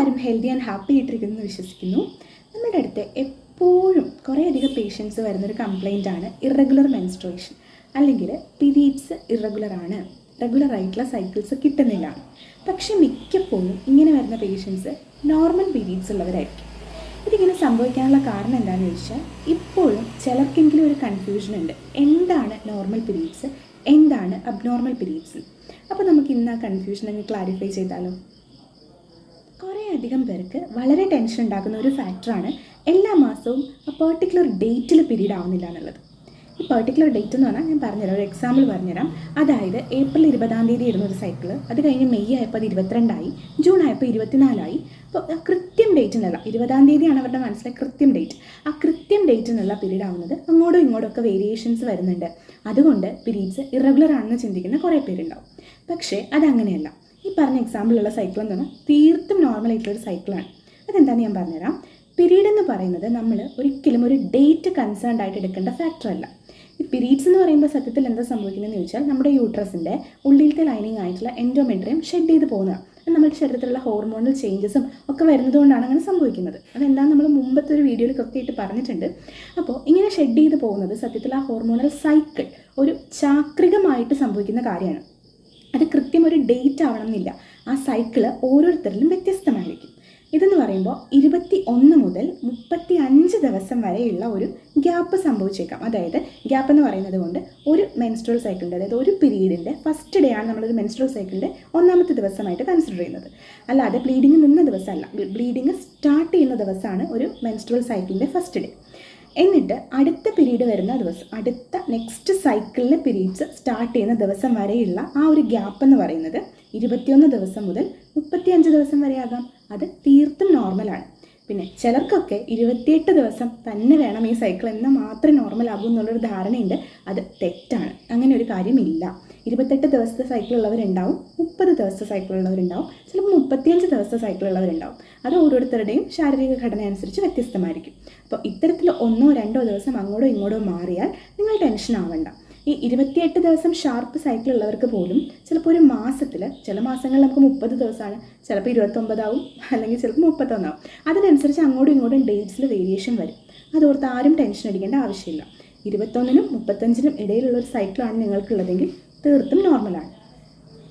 എല്ലാവരും healthy and happy ആയിട്ടിരിക്കുന്നു വിശ്വസിക്കുന്നു. നമ്മുടെ അടുത്ത് എപ്പോഴും കുറേയധികം പേഷ്യൻസ് വരുന്നൊരു കംപ്ലൈന്റ് ആണ് ഇറഗുലർ മെൻസ്ട്രേഷൻ അല്ലെങ്കിൽ പിരീഡ്സ് ഇറഗുലർ ആണ്. റെഗുലർ ആയിട്ടുള്ള സൈക്കിൾസ് കിട്ടുന്നില്ല. പക്ഷേ മിക്കപ്പോഴും ഇങ്ങനെ വരുന്ന പേഷ്യൻസ് നോർമൽ പീരീഡ്സ് ഉള്ളവരായിരിക്കും. ഇതിങ്ങനെ സംഭവിക്കാനുള്ള കാരണം എന്താണെന്ന് ചോദിച്ചാൽ ഇപ്പോഴും ചിലർക്കെങ്കിലും ഒരു കൺഫ്യൂഷൻ ഉണ്ട്. എന്താണ് നോർമൽ പീരീഡ്സ് എന്താണ് അബ്നോർമൽ പീരീഡ്സ് അപ്പോൾ നമുക്ക് ഇന്ന് ആ കൺഫ്യൂഷൻ അങ്ങ് ക്ലാരിഫൈ ചെയ്താലോ? കുറേ അധികം പേർക്ക് വളരെ ടെൻഷൻ ഉണ്ടാക്കുന്ന ഒരു ഫാക്ടറാണ് എല്ലാ മാസവും ആ പെർട്ടിക്കുലർ ഡേറ്റിൽ പീരീഡ് ആവുന്നില്ല എന്നുള്ളത്. ഈ പെർട്ടിക്കുലർ ഡേറ്റ് എന്ന് പറഞ്ഞാൽ ഞാൻ പറഞ്ഞുതരാം ഒരു എക്സാമ്പിൾ പറഞ്ഞുതരാം. അതായത് ഏപ്രിൽ ഇരുപതാം തീയതി ഇടുന്ന ഒരു സൈക്കിൾ അത് കഴിഞ്ഞ് മെയ് ആയപ്പോൾ അത് ഇരുപത്തിരണ്ടായി ജൂൺ ആയപ്പോൾ ഇരുപത്തിനാലായി. അപ്പോൾ കൃത്യം എന്നുള്ള ഇരുപതാം തീയതിയാണ് അവരുടെ മനസ്സിലെ കൃത്യം ഡേറ്റ് ആ കൃത്യം ഡേറ്റ് എന്നുള്ള പീരീഡ് ആവുന്നത് അങ്ങോട്ടും ഇങ്ങോട്ടും ഒക്കെ വേരിയേഷൻസ് വരുന്നുണ്ട്. അതുകൊണ്ട് പീരീഡ്സ് ഇറഗുലർ ആണെന്ന് ചിന്തിക്കുന്ന കുറേ പേരുണ്ടാവും. പക്ഷേ അതങ്ങനെയല്ല. പറഞ്ഞ എക്സാമ്പിളുള്ള സൈക്കിൾ പറഞ്ഞാൽ തീർത്തും നോർമൽ ആയിട്ടുള്ള ഒരു സൈക്കിളാണ് അതെന്താണെന്ന് ഞാൻ പറഞ്ഞുതരാം. പീരീഡ് എന്ന് പറയുന്നത് നമ്മൾ ഒരിക്കലും ഒരു ഡേറ്റ് കൺസേൺഡ് ആയിട്ട് എടുക്കേണ്ട ഫാക്ടർ അല്ല. ഈ പീരീഡ്സ് എന്ന് പറയുമ്പോൾ സത്യത്തിൽ എന്താ സംഭവിക്കുന്നതെന്ന് ചോദിച്ചാൽ നമ്മുടെ യൂട്രസിന്റെ ഉള്ളിലത്തെ ലൈനിങ് ആയിട്ടുള്ള എൻഡോമെട്രിയം ഷെഡ് ചെയ്ത് പോകുന്നതാണ് നമ്മുടെ ശരീരത്തിലുള്ള ഹോർമോണൽ ചേഞ്ചസും ഒക്കെ വരുന്നതുകൊണ്ടാണ് അങ്ങനെ സംഭവിക്കുന്നത്. അതെന്താ നമ്മൾ മുമ്പത്തെ ഒരു വീഡിയോയിൽ കൃത്യമായിട്ട് പറഞ്ഞിട്ടുണ്ട്. അപ്പോൾ ഇങ്ങനെ ഷെഡ് ചെയ്ത് പോകുന്നത് സത്യത്തിൽ ആ ഹോർമോണൽ സൈക്കിൾ ഒരു ചാക്രികമായിട്ട് സംഭവിക്കുന്ന കാര്യമാണ്. അത് കൃത്യം ഒരു ഡേറ്റ് ആവണം എന്നില്ല ആ സൈക്കിൾ ഓരോരുത്തരിലും വ്യത്യസ്തമായിരിക്കും. ഇതെന്ന് പറയുമ്പോൾ ഇരുപത്തി ഒന്ന് മുതൽ മുപ്പത്തി അഞ്ച് ദിവസം വരെയുള്ള ഒരു ഗ്യാപ്പ് സംഭവിച്ചേക്കാം. അതായത് ഗ്യാപ്പ് എന്ന് പറയുന്നത് കൊണ്ട് ഒരു മെൻസ്ട്രൽ സൈക്കിളിന്റെ അതായത് ഒരു പീരീഡിന്റെ ഫസ്റ്റ് ഡേ ആണ് നമ്മളൊരു മെൻസ്ട്രൽ സൈക്കിളിന്റെ ഒന്നാമത്തെ ദിവസമായിട്ട് കൺസിഡർ ചെയ്യുന്നത്. അല്ലാതെ ബ്ലീഡിങ് നിന്ന ദിവസമല്ല. ബ്ലീഡിങ് സ്റ്റാർട്ട് ചെയ്യുന്ന ദിവസമാണ് ഒരു മെൻസ്ട്രൽ സൈക്കിളിന്റെ ഫസ്റ്റ് ഡേ എന്നിട്ട് അടുത്ത പീരീഡ് വരുന്ന ദിവസം അടുത്ത നെക്സ്റ്റ് സൈക്കിളിലെ പീരീഡ്സ് സ്റ്റാർട്ട് ചെയ്യുന്ന ദിവസം വരെയുള്ള ആ ഒരു ഗ്യാപ്പ് എന്ന് പറയുന്നത് ഇരുപത്തിയൊന്ന് ദിവസം മുതൽ മുപ്പത്തിയഞ്ച് ദിവസം വരെ ആകാം. അത് തീർത്തും നോർമലാണ് പിന്നെ ചിലർക്കൊക്കെ ഇരുപത്തിയെട്ട് ദിവസം തന്നെ വേണം ഈ സൈക്കിൾ എന്നാൽ മാത്രമേ നോർമൽ ആകൂ എന്നുള്ളൊരു ധാരണയുണ്ട്. അത് തെറ്റാണ്. അങ്ങനെ ഒരു കാര്യമില്ല. ഇരുപത്തെട്ട് ദിവസത്തെ സൈക്കിൾ ഉള്ളവരുണ്ടാവും മുപ്പത് ദിവസത്തെ സൈക്കിൾ ഉള്ളവരുണ്ടാവും ചിലപ്പോൾ മുപ്പത്തിയഞ്ച് ദിവസത്തെ സൈക്കിൾ ഉള്ളവരുണ്ടാവും. അത് ഓരോരുത്തരുടെയും ശാരീരിക ഘടന അനുസരിച്ച് വ്യത്യസ്തമായിരിക്കും. അപ്പോൾ ഇത്തരത്തിൽ ഒന്നോ രണ്ടോ ദിവസം അങ്ങോട്ടോ ഇങ്ങോട്ടോ മാറിയാൽ നിങ്ങൾ ടെൻഷൻ ആവണ്ട. ഈ ഇരുപത്തിയെട്ട് ദിവസം ഷാർപ്പ് സൈക്കിൾ ഉള്ളവർക്ക് പോലും ചിലപ്പോൾ ഒരു മാസത്തിൽ ചില മാസങ്ങളിൽ നമുക്ക് മുപ്പത് ദിവസമാണ് ചിലപ്പോൾ ഇരുപത്തൊമ്പതാവും അല്ലെങ്കിൽ ചിലപ്പോൾ മുപ്പത്തൊന്നാവും. അതിനനുസരിച്ച് അങ്ങോട്ടും ഇങ്ങോട്ടും ഡേറ്റ്സിൽ വേരിയേഷൻ വരും. അതോർത്ത് ആരും ടെൻഷൻ അടിക്കേണ്ട ആവശ്യമില്ല. ഇരുപത്തൊന്നിനും മുപ്പത്തഞ്ചിനും ഇടയിലുള്ള ഒരു സൈക്കിളാണ് നിങ്ങൾക്കുള്ളതെങ്കിൽ തീർത്തും നോർമലാണ്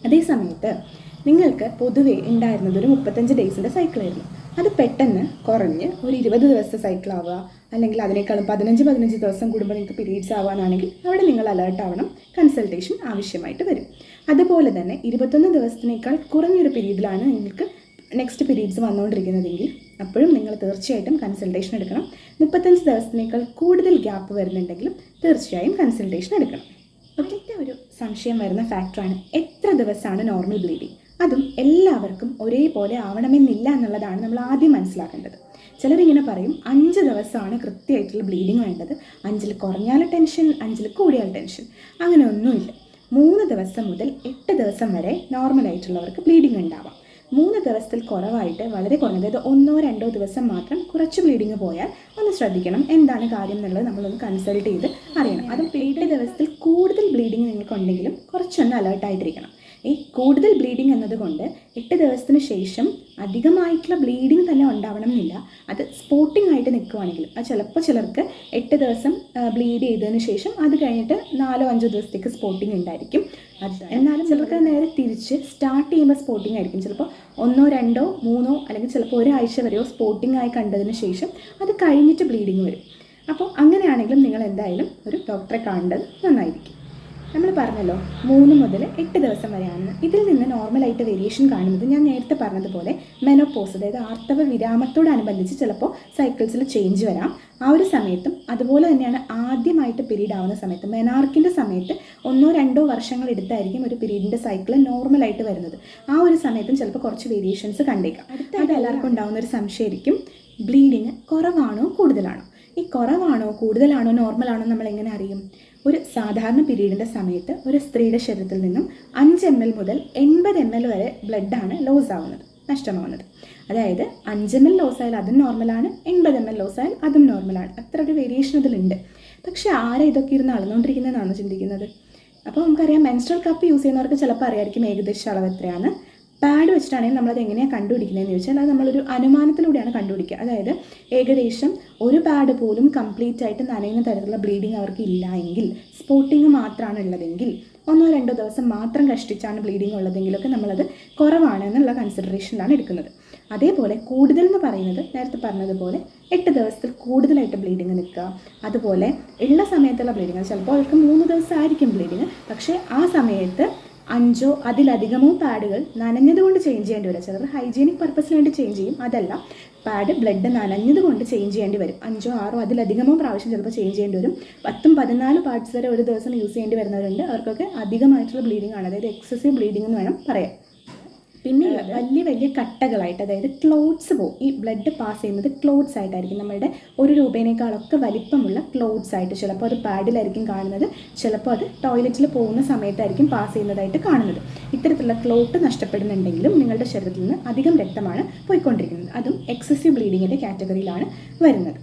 അതേ സമയത്ത് നിങ്ങൾക്ക് പൊതുവേ ഉണ്ടായിരുന്നത് ഒരു മുപ്പത്തഞ്ച് ഡേയ്സിന്റെ സൈക്കിളായിരുന്നു അത് പെട്ടെന്ന് കുറഞ്ഞ് ഒരു ഇരുപത് ദിവസത്തെ സൈക്കിൾ ആവുക അല്ലെങ്കിൽ അതിനേക്കാളും പതിനഞ്ച് പതിനഞ്ച് ദിവസം കൂടുമ്പോൾ നിങ്ങൾക്ക് പീരീഡ്സ് ആവാനാണെങ്കിൽ അവിടെ നിങ്ങൾ അലേർട്ട് ആവണം കൺസൾട്ടേഷൻ ആവശ്യമായിട്ട് വരും. അതുപോലെ തന്നെ ഇരുപത്തൊന്ന് ദിവസത്തിനേക്കാൾ കുറഞ്ഞൊരു പീരീഡിലാണ് നിങ്ങൾക്ക് നെക്സ്റ്റ് പീരീഡ്സ് വന്നുകൊണ്ടിരിക്കുന്നതെങ്കിൽ അപ്പോഴും നിങ്ങൾ തീർച്ചയായിട്ടും കൺസൾട്ടേഷൻ എടുക്കണം. മുപ്പത്തഞ്ച് ദിവസത്തിനേക്കാൾ കൂടുതൽ ഗ്യാപ്പ് വരുന്നുണ്ടെങ്കിലും തീർച്ചയായും കൺസൾട്ടേഷൻ എടുക്കണം. ഒറ്റ ഒരു സംശയം വരുന്ന ഫാക്ടറാണ് എത്ര ദിവസമാണ് നോർമൽ ബ്ലീഡിങ് അതും എല്ലാവർക്കും ഒരേപോലെ ആവണമെന്നില്ല എന്നുള്ളതാണ് നമ്മൾ ആദ്യം മനസ്സിലാക്കേണ്ടത്. ചിലരിങ്ങനെ പറയും അഞ്ച് ദിവസമാണ് കൃത്യമായിട്ടുള്ള ബ്ലീഡിങ് വേണ്ടത്. അഞ്ചിൽ കുറഞ്ഞാൽ ടെൻഷൻ അഞ്ചിൽ കൂടിയാൽ ടെൻഷൻ അങ്ങനെ ഒന്നുമില്ല. മൂന്ന് ദിവസം മുതൽ എട്ട് ദിവസം വരെ നോർമലായിട്ടുള്ളവർക്ക് ബ്ലീഡിങ് ഉണ്ടാവാം. മൂന്ന് ദിവസത്തിൽ കുറവായിട്ട് വളരെ കുറഞ്ഞത് അതായത് ഒന്നോ രണ്ടോ ദിവസം മാത്രം കുറച്ച് ബ്ലീഡിങ് പോയാൽ ഒന്ന് ശ്രദ്ധിക്കണം എന്താണ് കാര്യം എന്നുള്ളത് നമ്മളൊന്ന് കൺസൾട്ട് ചെയ്ത് അറിയണം. അതും ഏഴ് ദിവസത്തിൽ കൂടുതൽ ബ്ലീഡിങ് നിങ്ങൾക്കുണ്ടെങ്കിലും കുറച്ചൊന്ന് അലേർട്ടായിട്ടിരിക്കണം ഈ കൂടുതൽ ബ്ലീഡിങ് എന്നതുകൊണ്ട് എട്ട് ദിവസത്തിന് ശേഷം അധികമായിട്ടുള്ള ബ്ലീഡിങ് തന്നെ ഉണ്ടാവണം എന്നില്ല. അത് സ്പോട്ടിംഗ് ആയിട്ട് നിൽക്കുവാണെങ്കിൽ അത് ചിലപ്പോൾ ചിലർക്ക് എട്ട് ദിവസം ബ്ലീഡ് ചെയ്തതിന് ശേഷം അത് കഴിഞ്ഞിട്ട് നാലോ അഞ്ചോ ദിവസത്തേക്ക് സ്പോട്ടിംഗ് ഉണ്ടായിരിക്കും. അത് എന്നാലും ചിലർക്ക് നേരെ തിരിച്ച് സ്റ്റാർട്ട് ചെയ്യുമ്പോൾ സ്പോട്ടിംഗ് ആയിരിക്കും. ചിലപ്പോൾ ഒന്നോ രണ്ടോ മൂന്നോ അല്ലെങ്കിൽ ചിലപ്പോൾ ഒരാഴ്ച വരെയോ സ്പോട്ടിംഗ് ആയി കണ്ടതിന് ശേഷം അത് കഴിഞ്ഞിട്ട് ബ്ലീഡിങ് വരും. അപ്പോൾ അങ്ങനെയാണെങ്കിലും നിങ്ങൾ എന്തായാലും ഒരു ഡോക്ടറെ കാണേണ്ടത് നന്നായിരിക്കും. നമ്മൾ പറഞ്ഞല്ലോ മൂന്ന് മുതൽ എട്ട് ദിവസം വരെയാണെന്ന് ഇതിൽ നിന്ന് നോർമലായിട്ട് വേരിയേഷൻ കാണുന്നത്. ഞാൻ നേരത്തെ പറഞ്ഞതുപോലെ മെനോപോസ് അതായത് ആർത്തവ വിരാമത്തോടനുബന്ധിച്ച് ചിലപ്പോൾ സൈക്കിൾസിൽ ചേഞ്ച് വരാം. ആ ഒരു സമയത്തും അതുപോലെ തന്നെയാണ് ആദ്യമായിട്ട് പീരീഡ് ആവുന്ന സമയത്ത് മെനാർക്കിന്റെ സമയത്ത് ഒന്നോ രണ്ടോ വർഷങ്ങൾ എടുത്തായിരിക്കും ഒരു പീരീഡിന്റെ സൈക്കിൾ നോർമലായിട്ട് വരുന്നത്. ആ ഒരു സമയത്തും ചിലപ്പോൾ കുറച്ച് വേരിയേഷൻസ് കണ്ടേക്കാം. അടുത്തായിട്ട് എല്ലാവർക്കും ഉണ്ടാകുന്ന ഒരു സംശയമായിരിക്കും ബ്ലീഡിങ് കുറവാണോ കൂടുതലാണോ? ഈ കുറവാണോ കൂടുതലാണോ നോർമലാണോ നമ്മൾ എങ്ങനെ അറിയും? ഒരു സാധാരണ പീരീഡിന്റെ സമയത്ത് ഒരു സ്ത്രീയുടെ ശരീരത്തിൽ നിന്നും അഞ്ച് എം എൽ മുതൽ എൺപത് എം എൽ വരെ ബ്ലഡാണ് ലോസ് ആവുന്നത് നഷ്ടമാവുന്നത്. അതായത് അഞ്ച് എം എൽ ലോസ് ആയാൽ അതും നോർമലാണ് എൺപത് എം എൽ ലോസ് ആയാൽ അതും നോർമലാണ് അത്ര ഒരു വേരിയേഷൻ അതിലുണ്ട് പക്ഷേ ആരെ ഇതൊക്കെ ഇരുന്ന് അളന്നുകൊണ്ടിരിക്കുന്നതെന്നാണ് ചിന്തിക്കുന്നത്? അപ്പോൾ നമുക്കറിയാം മെൻസ്ട്രൽ കപ്പ് യൂസ് ചെയ്യുന്നവർക്ക് ചിലപ്പോൾ അറിയായിരിക്കും ഏകദേശം അളവ് എത്രയാണ്. പാഡ് വെച്ചിട്ടാണെങ്കിൽ നമ്മളത് എങ്ങനെയാണ് കണ്ടുപിടിക്കുന്നതെന്ന് ചോദിച്ചാൽ അത് നമ്മളൊരു അനുമാനത്തിലൂടെയാണ് കണ്ടുപിടിക്കുക. അതായത് ഏകദേശം ഒരു പാഡ് പോലും കംപ്ലീറ്റ് ആയിട്ട് നനയുന്ന തരത്തിലുള്ള ബ്ലീഡിങ് അവർക്ക് ഇല്ല എങ്കിൽ സ്പോട്ടിങ് മാത്രമാണ് ഉള്ളതെങ്കിൽ ഒന്നോ രണ്ടോ ദിവസം മാത്രം കഷ്ടിച്ചാണ് ബ്ലീഡിങ് ഉള്ളതെങ്കിലൊക്കെ നമ്മളത് കുറവാണ് എന്നുള്ള കൺസിഡറേഷനിലാണ് എടുക്കുന്നത്. അതേപോലെ കൂടുതൽ എന്ന് പറയുന്നത് നേരത്തെ പറഞ്ഞതുപോലെ എട്ട് ദിവസത്തിൽ കൂടുതലായിട്ട് ബ്ലീഡിങ് നിൽക്കുക. അതുപോലെ ഉള്ള സമയത്തുള്ള ബ്ലീഡിങ് ചിലപ്പോൾ അവർക്ക് മൂന്ന് ദിവസമായിരിക്കും ബ്ലീഡിങ് പക്ഷേ ആ സമയത്ത് അഞ്ചോ അതിലധികമോ പാഡുകൾ നനഞ്ഞതുകൊണ്ട് ചേഞ്ച് ചെയ്യേണ്ടി വരും. ചിലർ ഹൈജീനിക് പർപ്പസിന് വേണ്ടി ചേഞ്ച് ചെയ്യും. അതല്ല പാഡ് ബ്ലഡ് നനഞ്ഞതുകൊണ്ട് ചേഞ്ച് ചെയ്യേണ്ടി വരും. അഞ്ചോ ആറോ അതിലധികമോ പ്രാവശ്യം ചിലപ്പോൾ ചേഞ്ച് ചെയ്യേണ്ടി വരും. പത്തും പതിനാല് പാർട്സ് വരെ ഒരു ദിവസം യൂസ് ചെയ്യേണ്ടി വരുന്നവരുണ്ട്. അവർക്കൊക്കെ അധികമായിട്ടുള്ള ബ്ലീഡിംഗ് ആണ്. അതായത് എക്സസീവ് ബ്ലീഡിംഗ് എന്ന് വേണം പറയാം പിന്നെ വലിയ വലിയ കട്ടകളായിട്ട് അതായത് ക്ലോത്ത്സ് പോകും ഈ ബ്ലഡ് പാസ് ചെയ്യുന്നത് ക്ലോത്ത്സ് ആയിട്ടായിരിക്കും. നമ്മുടെ ഒരു രൂപേനേക്കാളൊക്കെ വലിപ്പമുള്ള ക്ലോത്ത്സ് ആയിട്ട് ചിലപ്പോൾ അത് പാഡിലായിരിക്കും കാണുന്നത്. ചിലപ്പോൾ അത് ടോയ്ലറ്റിൽ പോകുന്ന സമയത്തായിരിക്കും പാസ് ചെയ്യുന്നതായിട്ട് കാണുന്നത്. ഇത്തരത്തിലുള്ള ക്ലോട്ട് നഷ്ടപ്പെടുന്നുണ്ടെങ്കിലും നിങ്ങളുടെ ശരീരത്തിൽ നിന്ന് അധികം രക്തമാണ് പോയിക്കൊണ്ടിരിക്കുന്നത്. അതും എക്സസീവ് ബ്ലീഡിങ്ങിന്റെ കാറ്റഗറിയിലാണ് വരുന്നത്.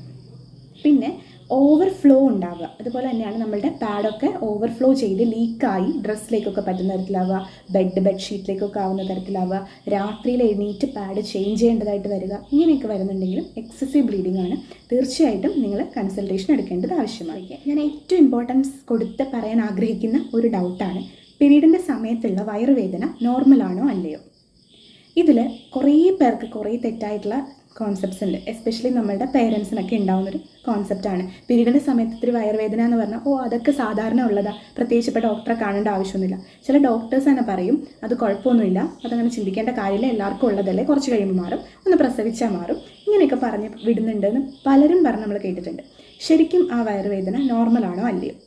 പിന്നെ ഓവർഫ്ലോ ഉണ്ടാവുക. അതുപോലെ തന്നെയാണ് നമ്മളുടെ പാഡൊക്കെ ഓവർഫ്ലോ ചെയ്ത് ലീക്കായി ഡ്രസ്സിലേക്കൊക്കെ പറ്റുന്ന തരത്തിലാവുക ബെഡ് ബെഡ്ഷീറ്റിലേക്കൊക്കെ ആവുന്ന തരത്തിലാവുക രാത്രിയിൽ എഴുന്നേറ്റ് പാഡ് ചേഞ്ച് ചെയ്യേണ്ടതായിട്ട് വരിക ഇങ്ങനെയൊക്കെ വരുന്നുണ്ടെങ്കിലും എക്സസീവ് ബ്ലീഡിംഗ് ആണ്. തീർച്ചയായിട്ടും നിങ്ങൾ കൺസൾട്ടേഷൻ എടുക്കേണ്ടത് ആവശ്യമായിരിക്കും ഞാൻ ഏറ്റവും ഇമ്പോർട്ടൻസ് കൊടുത്ത് പറയാൻ ആഗ്രഹിക്കുന്ന ഒരു ഡൗട്ടാണ് പീരീഡിന്റെ സമയത്തുള്ള വയറുവേദന നോർമലാണോ അല്ലയോ? ഇതിൽ കുറേ പേർക്ക് കുറേ തെറ്റായിട്ടുള്ള കോൺസെപ്റ്റ്സ് ഉണ്ട്. എസ്പെഷ്യലി നമ്മളുടെ പേരൻസിനൊക്കെ ഉണ്ടാവുന്ന ഒരു കോൺസെപ്റ്റാണ് പീരീഡിന്റെ സമയത്ത് ഇത്തിരി വയറുവേദന എന്ന് പറഞ്ഞാൽ ഓ അതൊക്കെ സാധാരണ ഉള്ളതാ. പ്രത്യേകിച്ച് ഇപ്പോൾ ഡോക്ടറെ കാണേണ്ട ആവശ്യമൊന്നുമില്ല. ചില ഡോക്ടേഴ്സ് തന്നെ പറയും അത് കുഴപ്പമൊന്നുമില്ല. അതങ്ങനെ ചിന്തിക്കേണ്ട കാര്യമില്ല. എല്ലാവർക്കും ഉള്ളതല്ലേ. കുറച്ച് കഴിയുമ്പോൾ മാറും. ഒന്ന് പ്രസവിച്ചാൽ മാറും. ഇങ്ങനെയൊക്കെ പറഞ്ഞ് വിടുന്നുണ്ടെന്ന് പലരും പറഞ്ഞ് നമ്മൾ കേട്ടിട്ടുണ്ട്. ശരിക്കും ആ വയറുവേദന നോർമലാണോ അല്ലയോ?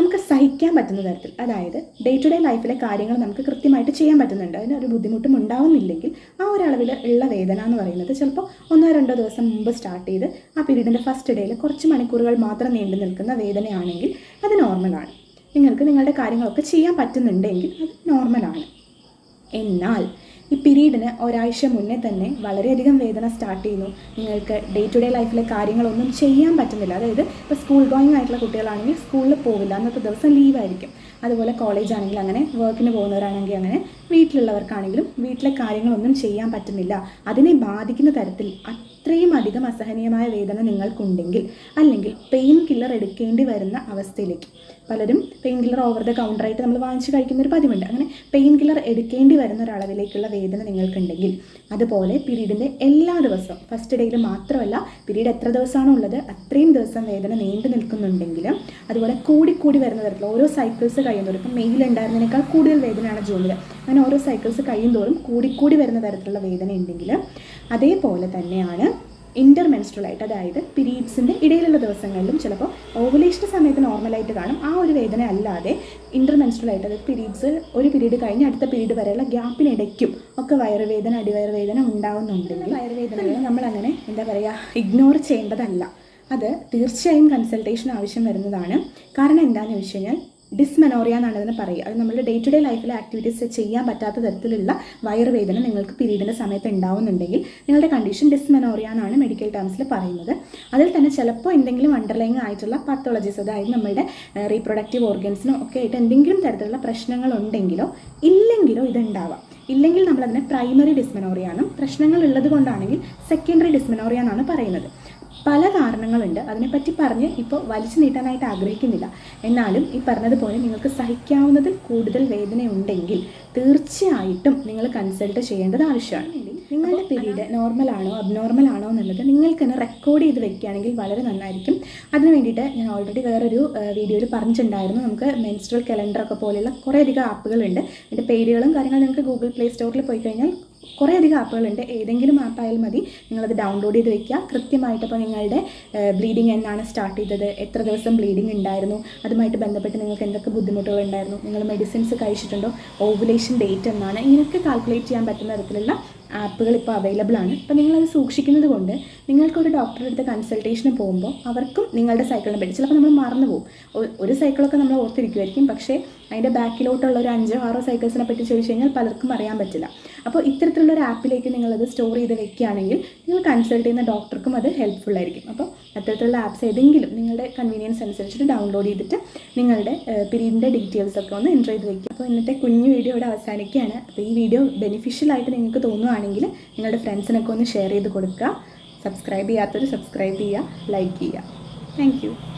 നമുക്ക് സഹിക്കാൻ പറ്റുന്ന തരത്തിൽ അതായത് ഡേ ടു ഡേ ലൈഫിലെ കാര്യങ്ങൾ നമുക്ക് കൃത്യമായിട്ട് ചെയ്യാൻ പറ്റുന്നുണ്ട്. അതിന് ഒരു ബുദ്ധിമുട്ടും ഉണ്ടാവുന്നില്ലെങ്കിൽ ആ ഒരളവിൽ ഉള്ള വേദന എന്ന് പറയുന്നത് ചിലപ്പോൾ ഒന്നോ രണ്ടോ ദിവസം മുമ്പ് സ്റ്റാർട്ട് ചെയ്ത് ആ പീരീഡിന്റെ ഫസ്റ്റ് ഡേയിൽ കുറച്ച് മണിക്കൂറുകൾ മാത്രം നീണ്ടു നിൽക്കുന്ന വേദനയാണെങ്കിൽ അത് നോർമലാണ് നിങ്ങൾക്ക് നിങ്ങളുടെ കാര്യങ്ങളൊക്കെ ചെയ്യാൻ പറ്റുന്നുണ്ടെങ്കിൽ അത് നോർമലാണ് എന്നാൽ ഈ പീരീഡിന് ഒരാഴ്ച മുന്നേ തന്നെ വളരെയധികം വേദന സ്റ്റാർട്ട് ചെയ്യുന്നു. നിങ്ങൾക്ക് ഡേ ടു ഡേ ലൈഫിലെ കാര്യങ്ങളൊന്നും ചെയ്യാൻ പറ്റുന്നില്ല. അതായത് ഇപ്പോൾ സ്കൂൾ ഗോയിങ് ആയിട്ടുള്ള കുട്ടികളാണെങ്കിൽ സ്കൂളിൽ പോവില്ല. അന്നത്തെ ദിവസം ലീവായിരിക്കും അതുപോലെ കോളേജ് ആണെങ്കിൽ അങ്ങനെ വർക്കിന് പോകുന്നവരാണെങ്കിൽ അങ്ങനെ വീട്ടിലുള്ളവർക്കാണെങ്കിലും വീട്ടിലെ കാര്യങ്ങളൊന്നും ചെയ്യാൻ പറ്റുന്നില്ല. അതിനെ ബാധിക്കുന്ന തരത്തിൽ അത്രയും അധികം അസഹനീയമായ വേദന നിങ്ങൾക്കുണ്ടെങ്കിൽ അല്ലെങ്കിൽ പെയിൻ കില്ലർ എടുക്കേണ്ടി വരുന്ന അവസ്ഥയിലേക്ക്. പലരും പെയിൻ കില്ലർ ഓവർ ദ കൗണ്ടറായിട്ട് നമ്മൾ വാങ്ങിച്ച് കഴിക്കുന്ന ഒരു പതിവുണ്ട്. അങ്ങനെ പെയിൻ കില്ലർ എടുക്കേണ്ടി വരുന്ന ഒരളവിലേക്കുള്ള വേദന നിങ്ങൾക്കുണ്ടെങ്കിൽ അതുപോലെ പീരീഡിന്റെ എല്ലാ ദിവസവും ഫസ്റ്റ് ഡേയിൽ മാത്രമല്ല പിരീഡ് എത്ര ദിവസമാണോ ഉള്ളത് അത്രയും ദിവസം വേദന നീണ്ടു നിൽക്കുന്നുണ്ടെങ്കിൽ അതുപോലെ കൂടിക്കൂടി വരുന്ന തരത്തിൽ ഓരോ സൈക്കിൾസ് കഴിയുന്നവർ ഇപ്പം മെയിൽ ഉണ്ടായിരുന്നതിനേക്കാൾ കൂടുതൽ വേദനയാണ് ജൂണിൽ അങ്ങനെ ഓരോ സൈക്കിൾസ് കഴിയുന്തോറും കൂടിക്കൂടി വരുന്ന തരത്തിലുള്ള വേദന ഉണ്ടെങ്കിൽ അതേപോലെ തന്നെയാണ് ഇന്റർ മെൻസ്ട്രലായിട്ട് അതായത് പീരീഡ്സിന്റെ ഇടയിലുള്ള ദിവസങ്ങളിലും ചിലപ്പോൾ ഓവുലേഷൻ സമയത്ത് നോർമലായിട്ട് കാണും. ആ ഒരു വേദന അല്ലാതെ ഇന്റർ മെൻസ്ട്രലായിട്ട് അതായത് പീരീഡ്സ് ഒരു പീരീഡ് കഴിഞ്ഞ് അടുത്ത പീരീഡ് വരെയുള്ള ഗ്യാപ്പിനിടയ്ക്കും ഒക്കെ വയറുവേദന അടിവയറുവേദന ഉണ്ടാവുന്നുണ്ടെങ്കിൽ വയറുവേദനകൾ നമ്മളങ്ങനെ എന്താ പറയുക ഇഗ്നോർ ചെയ്യേണ്ടതല്ല. അത് തീർച്ചയായും കൺസൾട്ടേഷൻ ആവശ്യം വരുന്നതാണ്. കാരണം എന്താണെന്ന് വെച്ച് കഴിഞ്ഞാൽ ഡിസ്മെനോറിയ എന്നാണ് ഇതിനെ പറയുക. അത് നമ്മുടെ ഡേ ടു ഡേ ലൈഫിലെ ആക്ടിവിറ്റീസ് ചെയ്യാൻ പറ്റാത്ത തരത്തിലുള്ള വയറുവേദന നിങ്ങൾക്ക് പീരീഡിന്റെ സമയത്ത് ഉണ്ടാവുന്നുണ്ടെങ്കിൽ നിങ്ങളുടെ കണ്ടീഷൻ ഡിസ്മെനോറിയ എന്നാണ് മെഡിക്കൽ ടേംസിൽ പറയുന്നത്. അതിൽ തന്നെ ചിലപ്പോൾ എന്തെങ്കിലും അണ്ടർലൈങ് ആയിട്ടുള്ള പത്തോളജീസ് അതായത് നമ്മുടെ റീപ്രൊഡക്റ്റീവ് ഓർഗൻസിനോ ഒക്കെ ആയിട്ട് എന്തെങ്കിലും തരത്തിലുള്ള പ്രശ്നങ്ങൾ ഉണ്ടെങ്കിലോ ഇല്ലെങ്കിലോ ഇതുണ്ടാവാം. ഇല്ലെങ്കിൽ നമ്മളതിനെ പ്രൈമറി ഡിസ്മെനോറിയ ആണ് പ്രശ്നങ്ങൾ ഉള്ളത് കൊണ്ടാണെങ്കിൽ സെക്കൻഡറി ഡിസ്മെനോറിയ എന്നാണ് പറയുന്നത്. പല കാരണങ്ങളുണ്ട്. അതിനെപ്പറ്റി പറഞ്ഞ് ഇപ്പോൾ വലിച്ചു നീട്ടാനായിട്ട് ആഗ്രഹിക്കുന്നില്ല. എന്നാലും ഈ പറഞ്ഞതുപോലെ നിങ്ങൾക്ക് സഹിക്കാവുന്നതിൽ കൂടുതൽ വേദനയുണ്ടെങ്കിൽ തീർച്ചയായിട്ടും നിങ്ങൾ കൺസൾട്ട് ചെയ്യേണ്ടത് ആവശ്യമാണ്. നിങ്ങളുടെ പിരീഡ് നോർമൽ ആണോ അബ്നോർമൽ ആണോ എന്നുള്ളത് നിങ്ങൾക്ക് തന്നെ റെക്കോർഡ് ചെയ്ത് വെക്കുകയാണെങ്കിൽ വളരെ നന്നായിരിക്കും. അതിന് വേണ്ടിയിട്ട് ഞാൻ ഓൾറെഡി വേറൊരു വീഡിയോയിൽ പറഞ്ഞിട്ടുണ്ടായിരുന്നു. നമുക്ക് മെൻസ്ട്രൽ കലണ്ടർ ഒക്കെ പോലെയുള്ള കുറേയധികം ആപ്പുകളുണ്ട് അതിന്റെ പേരുകളും കാര്യങ്ങളും നിങ്ങൾക്ക് ഗൂഗിൾ പ്ലേ സ്റ്റോറിൽ പോയി കഴിഞ്ഞാൽ കുറേയധികം ആപ്പുകളുണ്ട് ഏതെങ്കിലും ആപ്പായാലും മതി. നിങ്ങളത് ഡൗൺലോഡ് ചെയ്ത് വെക്കുക. കൃത്യമായിട്ട് അപ്പോൾ നിങ്ങളുടെ ബ്ലീഡിങ് എന്നാണ് സ്റ്റാർട്ട് ചെയ്തത്. എത്ര ദിവസം ബ്ലീഡിങ് ഉണ്ടായിരുന്നു? അതുമായിട്ട് ബന്ധപ്പെട്ട് നിങ്ങൾക്ക് എന്തൊക്കെ ബുദ്ധിമുട്ടുകൾ ഉണ്ടായിരുന്നു? നിങ്ങൾ മെഡിസിൻസ് കഴിച്ചിട്ടുണ്ടോ? ഓവുലേഷൻ ഡേറ്റ് എന്നാണ്. ഇങ്ങനെയൊക്കെ കാൽക്കുലേറ്റ് ചെയ്യാൻ പറ്റുന്ന തരത്തിലുള്ള ആപ്പുകൾ ഇപ്പോൾ അവൈലബിൾ ആണ്. അപ്പോൾ നിങ്ങളത് സൂക്ഷിക്കുന്നത് കൊണ്ട് നിങ്ങൾക്കൊരു ഡോക്ടറുടെ അടുത്ത് കൺസൾട്ടേഷന് പോകുമ്പോൾ അവർക്കും നിങ്ങളുടെ സൈക്കിളിനെ പറ്റി ചിലപ്പോൾ നമ്മൾ മറന്നു പോകും. ഒരു സൈക്കിളൊക്കെ നമ്മൾ ഓർത്തിരിക്കുമായിരിക്കും പക്ഷേ അതിന്റെ ബാക്കിലോട്ടുള്ള ഒരു അഞ്ചോ ആറോ സൈക്കിൾസിനെ പറ്റി ചോദിച്ചു കഴിഞ്ഞാൽ പലർക്കും അറിയാൻ പറ്റില്ല. അപ്പോൾ ഇത്തരത്തിലുള്ള ഒരു ആപ്പിലേക്ക് നിങ്ങളത് സ്റ്റോർ ചെയ്ത് വെക്കുകയാണെങ്കിൽ നിങ്ങൾ കൺസൾട്ട് ചെയ്യുന്ന ഡോക്ടർക്കും അത് ഹെൽപ്ഫുൾ ആയിരിക്കും. അപ്പോൾ അത്തരത്തിലുള്ള ആപ്സ് ഏതെങ്കിലും നിങ്ങളുടെ കൺവീനിയൻസ് അനുസരിച്ചിട്ട് ഡൗൺലോഡ് ചെയ്തിട്ട് നിങ്ങളുടെ പീരീഡിന്റെ ഡീറ്റെയിൽസ് ഒക്കെ ഒന്ന് എന്റർ ചെയ്ത് വെക്കുക. അപ്പോൾ ഇന്നത്തെ കുഞ്ഞു വീഡിയോ ഇവിടെ അവസാനിക്കുകയാണ്. അപ്പോൾ ഈ വീഡിയോ ബെനിഫിഷ്യൽ ആയിട്ട് നിങ്ങൾക്ക് തോന്നുവാണെങ്കിൽ നിങ്ങളുടെ ഫ്രണ്ട്സിനൊക്കെ ഒന്ന് ഷെയർ ചെയ്ത് കൊടുക്കുക. സബ്സ്ക്രൈബ് ചെയ്യാത്തവർ സബ്സ്ക്രൈബ് ചെയ്യുക ലൈക്ക് ചെയ്യുക. താങ്ക്